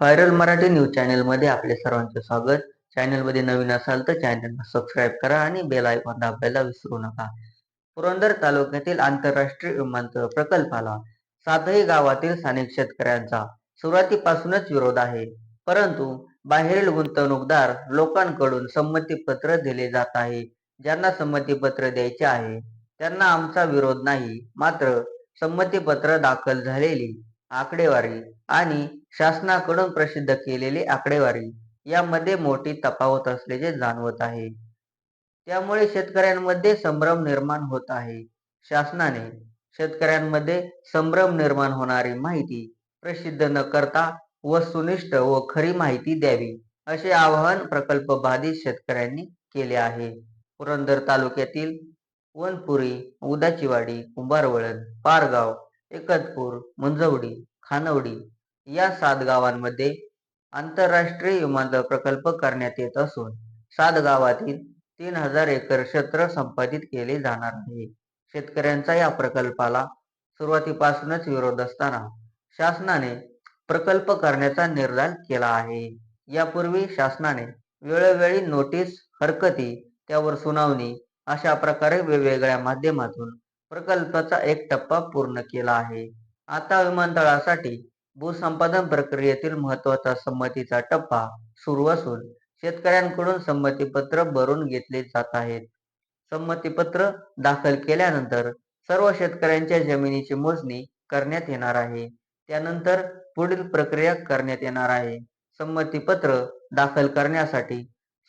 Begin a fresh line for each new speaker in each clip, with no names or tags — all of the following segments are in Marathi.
व्हायरल मराठी न्यूज चॅनेलमध्ये आपले सर्वांचे स्वागत. चॅनलमध्ये नवीन असाल तर चॅनलला सबस्क्राईब करा आणि बेल आयकॉन दाबायला विसरू नका. पुरंदर तालुक्यातील आंतरराष्ट्रीय विमानतळ प्रकल्पाला सातही गावातील स्थानिक शेतकऱ्यांचा सुरुवातीपासूनच विरोध आहे. परंतु बाहेरील गुंतवणूकदार लोकांकडून संमतीपत्र दिले जात आहे. ज्यांना संमतीपत्र द्यायचे आहे त्यांना आमचा विरोध नाही. मात्र संमतीपत्र दाखल झालेली आकडेवारी आणि शासनाकडून प्रसिद्ध केलेली आकडेवारी यामध्ये मोठी तफावत असल्याचे जाणवत आहे. त्यामुळे शेतकऱ्यांमध्ये संभ्रम निर्माण होत आहे. शासनाने शेतकऱ्यांमध्ये संभ्रम निर्माण होणारी माहिती प्रसिद्ध न करता वस्तुनिष्ठ व खरी माहिती द्यावी असे आवाहन प्रकल्प बाधित शेतकऱ्यांनी केले आहे. पुरंदर तालुक्यातील वनपुरी उदाचीवाडी कुंभारवळण पारगाव एकतपूर मुंजवडी खानवडी या सात गावांमध्ये आंतरराष्ट्रीय विमानतळ प्रकल्प करण्यात येत असून सात गावातील तीन हजार एकर क्षेत्र संपादित केले जाणार आहे. शेतकऱ्यांचा या प्रकल्पाला सुरुवातीपासूनच विरोध असताना शासनाने प्रकल्प करण्याचा निर्धार केला आहे. यापूर्वी शासनाने वेळोवेळी नोटीस हरकती त्यावर सुनावणी अशा प्रकारे वेगवेगळ्या माध्यमातून प्रकल्पाचा एक टप्पा पूर्ण केला आहे. आता विमानतळासाठी भूसंपादन प्रक्रियेतील महत्त्वाचा संमतीचा टप्पा सुरू असून शेतकऱ्यांकडून संमतीपत्र भरून घेतले जात आहेत. संमतीपत्र दाखल केल्यानंतर सर्व शेतकऱ्यांच्या जमिनीची मोजणी करण्यात येणार आहे. त्यानंतर पुढील प्रक्रिया करण्यात येणार आहे. संमतीपत्र दाखल करण्यासाठी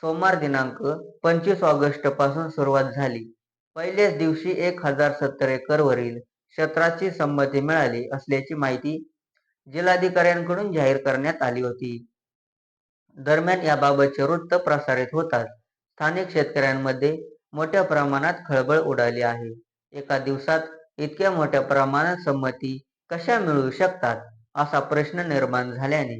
सोमवार दिनांक पंचवीस ऑगस्टपासून सुरुवात झाली. पहिल्याच दिवशी एक हजार सत्तर एकर वरील क्षेत्राची संमती मिळाली असल्याची माहिती जिल्हाधिकाऱ्यांकडून जाहीर करण्यात आली होती. दरम्यान याबाबतचे वृत्त प्रसारित होताच स्थानिक शेतकऱ्यांमध्ये मोठ्या प्रमाणात खळबळ उडाली आहे. एका दिवसात इतक्या मोठ्या प्रमाणात संमती कशा मिळू शकतात असा प्रश्न निर्माण झाल्याने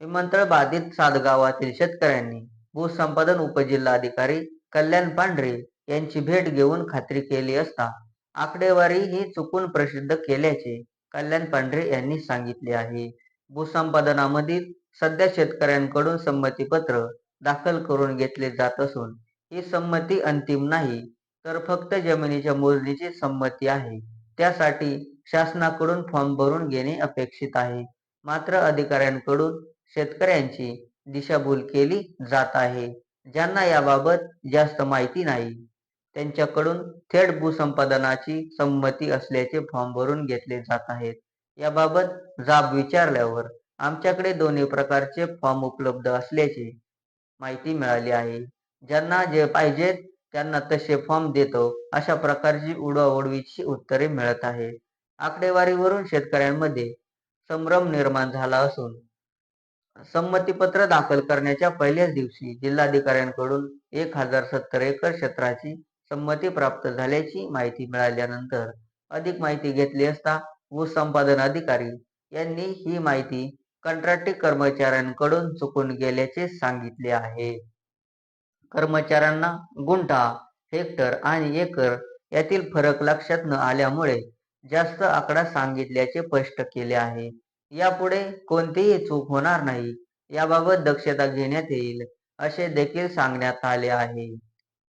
विमानतळ बाधित सात गावातील शेतकऱ्यांनी भूसंपादन उपजिल्हाधिकारी कल्याण पांढरे यांची भेट घेऊन खात्री केली असता आकडेवारी ही चुकून प्रसिद्ध केल्याचे कल्याण पांढरे यांनी सांगितले आहे. भूसंपादनामधील सध्या शेतकऱ्यांकडून संमतीपत्र दाखल करून घेतले जात असून ही संमती अंतिम नाही तर फक्त जमिनीच्या मोजणीची संमती आहे. त्यासाठी शासनाकडून फॉर्म भरून घेणे अपेक्षित आहे. मात्र अधिकाऱ्यांकडून शेतकऱ्यांची दिशाभूल केली जात आहे. ज्यांना याबाबत जास्त माहिती नाही त्यांच्याकडून थेट भूसंपादनाची संमती असल्याचे फॉर्म भरून घेतले जात आहेत. याबाबत जाब विचारल्यावर आमच्याकडे दोन्ही प्रकारचे फॉर्म उपलब्ध असल्याची माहिती मिळाली आहे. ज्यांना जे पाहिजेत त्यांना तसे फॉर्म देतो अशा प्रकारची उडवाउडवीची उत्तरे मिळत आहेत आकडेवारीवरून शेतकऱ्यांमध्ये संभ्रम निर्माण झाला असून संमतीपत्र दाखल करण्याच्या पहिल्याच दिवशी जिल्हाधिकाऱ्यांकडून एक हजार सत्तर एकर क्षेत्राची संमती प्राप्त झाल्याची माहिती मिळाल्यानंतर अधिक माहिती घेतली असता भूसंपादन अधिकारी यांनी ही माहिती कंत्राटी कर्मचाऱ्यांकडून चुकून गेल्याचे सांगितले आहे. कर्मचाऱ्यांना गुंठा हेक्टर आणि एकर यातील फरक लक्षात न आल्यामुळे जास्त आकडा सांगितल्याचे स्पष्ट केले आहे. यापुढे कोणतीही चूक होणार नाही याबाबत दक्षता घेण्यात येईल असे देखील सांगण्यात आले आहे.